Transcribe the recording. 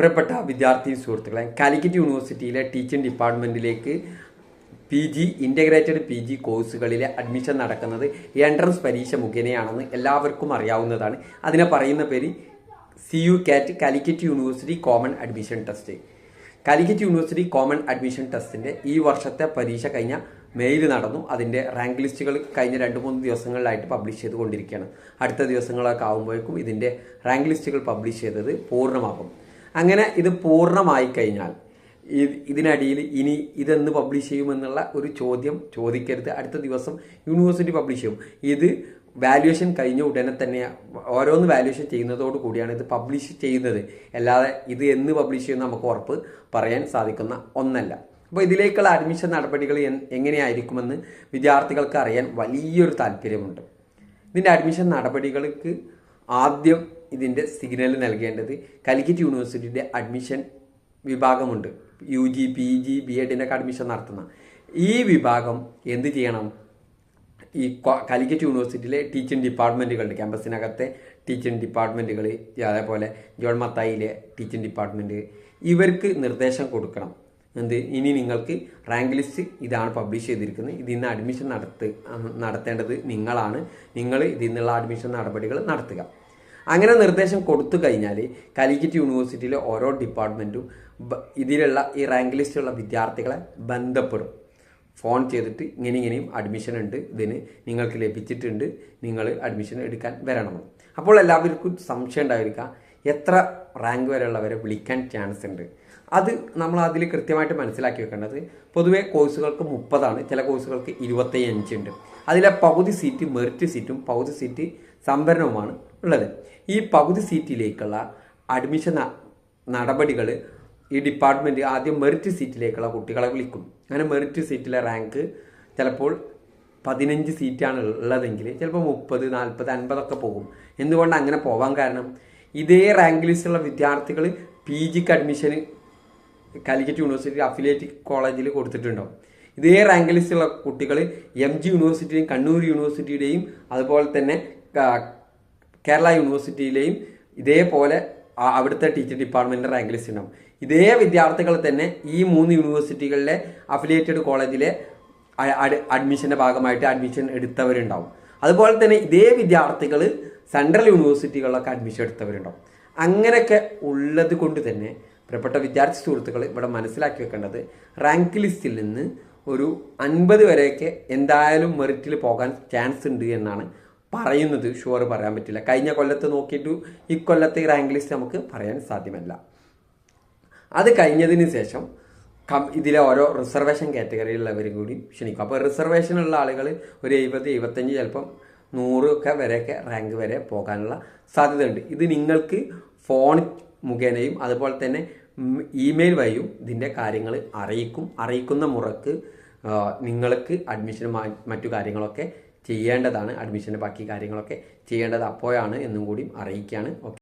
പ്രിയപ്പെട്ട വിദ്യാർത്ഥി സുഹൃത്തുക്കളെ കാലിക്കറ്റ് യൂണിവേഴ്സിറ്റിയിലെ teaching ഡിപ്പാർട്ട്മെന്റിലേക്ക് P G integrated P G കോഴ്സുകളിലെ admission നടക്കുന്നത് എൻട്രൻസ് പരീക്ഷ മുഖേനയാണെന്ന് എല്ലാവർക്കും അറിയാവുന്നതാണ്. അതിനെ പറയുന്ന പേര് C U CAT Calicut university common admission test Calicut university common admission ടെസ്റ്റിന്റെ ഈ വർഷത്തെ പരീക്ഷ കഴിഞ്ഞ മെയിൽ നടന്നു. അതിന്റെ റാങ്ക് ലിസ്റ്റുകൾ കഴിഞ്ഞ രണ്ട് മൂന്ന് ദിവസങ്ങളിലായിട്ട് പബ്ലിഷ് ചെയ്തുകൊണ്ടിരിക്കുകയാണ്. അടുത്ത ദിവസങ്ങളൊക്കെ ആകുമ്പോഴേക്കും ഇതിന്റെ റാങ്ക് ലിസ്റ്റുകൾ പബ്ലിഷ് ചെയ്തത് പൂർണമാകും. അങ്ങനെ ഇത് പൂർണമായി കഴിഞ്ഞാൽ ഇതിനടിയിൽ ഇനി ഇതെന്ന് പബ്ലിഷ് ചെയ്യുമെന്നുള്ള ഒരു ചോദ്യം ചോദിക്കരുത്. അടുത്ത ദിവസം യൂണിവേഴ്സിറ്റി പബ്ലിഷ് ചെയ്യും. ഇത് വാല്യുവേഷൻ കഴിഞ്ഞ ഉടനെ തന്നെ ഓരോന്ന് വാല്യുവേഷൻ ചെയ്യുന്നതോട് കൂടിയാണ് ഇത് പബ്ലിഷ് ചെയ്യുന്നത്. അല്ലാതെ ഇത് എന്ന് പബ്ലിഷ് ചെയ്യുന്ന നമുക്ക് ഉറപ്പ് പറയാൻ സാധിക്കുന്ന ഒന്നല്ല. അപ്പോൾ ഇതിലേക്കുള്ള അഡ്മിഷൻ നടപടികൾ എങ്ങനെയായിരിക്കുമെന്ന് വിദ്യാർത്ഥികൾക്ക് അറിയാൻ വലിയൊരു താല്പര്യമുണ്ട്. ഇതിന്റെ അഡ്മിഷൻ നടപടികൾക്ക് ആദ്യം ഇതിന്റെ സിഗ്നൽ നൽകേണ്ടത് കാലിക്കറ്റ് യൂണിവേഴ്സിറ്റിയുടെ അഡ്മിഷൻ വിഭാഗമുണ്ട്. U G P G B എഡിന്റെ ഒക്കെ അഡ്മിഷൻ നടത്തുന്ന. ഈ വിഭാഗം എന്ത് ചെയ്യണം? ഈ കാലിക്കറ്റ് യൂണിവേഴ്സിറ്റിയിലെ ടീച്ചിങ് ഡിപ്പാർട്ട്മെന്റുകളുണ്ട് ക്യാമ്പസിനകത്തെ ടീച്ചിങ് ഡിപ്പാർട്ട്മെന്റുകൾ അതേപോലെ ജോൺ മത്തായിലെ ടീച്ചിങ് ഡിപ്പാർട്ട്മെന്റ് ഇവർക്ക് നിർദ്ദേശം കൊടുക്കണം. എന്ത്? ഇനി നിങ്ങൾക്ക് റാങ്ക് ലിസ്റ്റ് ഇതാണ് പബ്ലിഷ് ചെയ്തിരിക്കുന്നത്. ഇതിൽ നിന്ന് അഡ്മിഷൻ നടത്ത് നടത്തേണ്ടത് നിങ്ങളാണ്. നിങ്ങൾ ഇതിൽ നിന്നുള്ള അഡ്മിഷൻ നടപടികൾ നടത്തുക. അങ്ങനെ നിർദ്ദേശം കൊടുത്തു കഴിഞ്ഞാൽ കാലിക്കറ്റ് യൂണിവേഴ്സിറ്റിയിലെ ഓരോ ഡിപ്പാർട്ട്മെന്റും ഇതിലുള്ള ഈ റാങ്ക് ലിസ്റ്റിലുള്ള വിദ്യാർത്ഥികളെ ബന്ധപ്പെടും. ഫോൺ ചെയ്തിട്ട് ഇങ്ങനെ ഇങ്ങനെയും അഡ്മിഷൻ ഉണ്ട്. ഇതിന് നിങ്ങൾക്ക് ലഭിച്ചിട്ടുണ്ട്. നിങ്ങൾ അഡ്മിഷൻ എടുക്കാൻ വരണമെന്ന് അപ്പോൾ എല്ലാവർക്കും സംശയം ഉണ്ടായിരിക്കുക എത്ര റാങ്ക് വരെയുള്ളവരെ വിളിക്കാൻ ചാൻസ് ഉണ്ട്? അത് നമ്മൾ അതിൽ കൃത്യമായിട്ട് മനസ്സിലാക്കി വെക്കേണ്ടത് പൊതുവേ കോഴ്സുകൾക്ക് മുപ്പതാണ്. ചില കോഴ്സുകൾക്ക് ഇരുപത്തിയഞ്ച് ഉണ്ട്. അതിലെ പകുതി സീറ്റ് മെറിറ്റ് സീറ്റും പകുതി സീറ്റ് സംവരണവുമാണ്. ഉള്ളത്. ഈ പകുതി സീറ്റിലേക്കുള്ള അഡ്മിഷൻ നടപടികൾ ഈ ഡിപ്പാർട്ട്മെന്റ് ആദ്യം മെറിറ്റ് സീറ്റിലേക്കുള്ള കുട്ടികളെ വിളിക്കും. അങ്ങനെ മെറിറ്റ് സീറ്റിലെ റാങ്ക് ചിലപ്പോൾ പതിനഞ്ച് സീറ്റാണ് ഉള്ളതെങ്കിൽ ചിലപ്പോൾ മുപ്പത് നാൽപ്പത് അൻപതൊക്കെ പോകും. എന്തുകൊണ്ട് അങ്ങനെ പോകാൻ കാരണം? ഇതേ റാങ്ക് ലിസ്റ്റുള്ള വിദ്യാർത്ഥികൾ പി ജിക്ക് അഡ്മിഷൻ കാലിക്കറ്റ് യൂണിവേഴ്സിറ്റി അഫിലിയേറ്റ് കോളേജിൽ കൊടുത്തിട്ടുണ്ടാവും. ഇതേ റാങ്ക് ലിസ്റ്റുള്ള കുട്ടികൾ എം ജി യൂണിവേഴ്സിറ്റിയും കണ്ണൂർ യൂണിവേഴ്സിറ്റിയുടെയും അതുപോലെ തന്നെ കേരള യൂണിവേഴ്സിറ്റിയിലെയും ഇതേപോലെ അവിടുത്തെ ടീച്ചർ ഡിപ്പാർട്ട്മെന്റിന്റെ റാങ്ക് ലിസ്റ്റ് ഉണ്ടാവും. ഇതേ വിദ്യാർത്ഥികൾ തന്നെ ഈ മൂന്ന് യൂണിവേഴ്സിറ്റികളിലെ അഫിലിയേറ്റഡ് കോളേജിലെ അഡ്മിഷന്റെ ഭാഗമായിട്ട് അഡ്മിഷൻ എടുത്തവരുണ്ടാവും. അതുപോലെ തന്നെ ഇതേ വിദ്യാർത്ഥികൾ സെൻട്രൽ യൂണിവേഴ്സിറ്റികളിലൊക്കെ അഡ്മിഷൻ എടുത്തവരുണ്ടാവും. അങ്ങനെയൊക്കെ ഉള്ളത് കൊണ്ട് തന്നെ പ്രിയപ്പെട്ട വിദ്യാർത്ഥി സുഹൃത്തുക്കൾ ഇവിടെ മനസ്സിലാക്കി വെക്കേണ്ടത് റാങ്ക് ലിസ്റ്റിൽ നിന്ന് ഒരു അൻപത് വരെയൊക്കെ എന്തായാലും മെറിറ്റിൽ പോകാൻ ചാൻസ് ഉണ്ട് എന്നാണ് പറയുന്നത്. ഷുവർ പറയാൻ പറ്റില്ല. കഴിഞ്ഞ കൊല്ലത്ത് നോക്കിയിട്ട് ഇക്കൊല്ലത്തെ റാങ്ക് ലിസ്റ്റ് നമുക്ക് പറയാൻ സാധ്യമല്ല. അത് കഴിഞ്ഞതിന് ശേഷം കം ഇതിലെ ഓരോ റിസർവേഷൻ കാറ്റഗറിയിലുള്ളവരും കൂടി ക്ഷണിക്കും. അപ്പോൾ റിസർവേഷനുള്ള ആളുകൾ ഒരു എഴുപത് എഴുപത്തഞ്ച് ചിലപ്പം നൂറ് ഒക്കെ വരെയൊക്കെ റാങ്ക് വരെ പോകാനുള്ള സാധ്യതയുണ്ട്. ഇത് നിങ്ങൾക്ക് ഫോൺ മുഖേനയും അതുപോലെ തന്നെ ഇമെയിൽ വഴിയും ഇതിന്റെ കാര്യങ്ങൾ അറിയിക്കും. അറിയിക്കുന്ന മുറക്ക് നിങ്ങൾക്ക് അഡ്മിഷനും മറ്റു കാര്യങ്ങളൊക്കെ ചെയ്യേണ്ടതാണ്. അഡ്മിഷന്റെ ബാക്കി കാര്യങ്ങളൊക്കെ ചെയ്യേണ്ടത് അപ്പോഴാണ് എന്നും കൂടിയും അറിയിക്കുകയാണ്. ഓക്കെ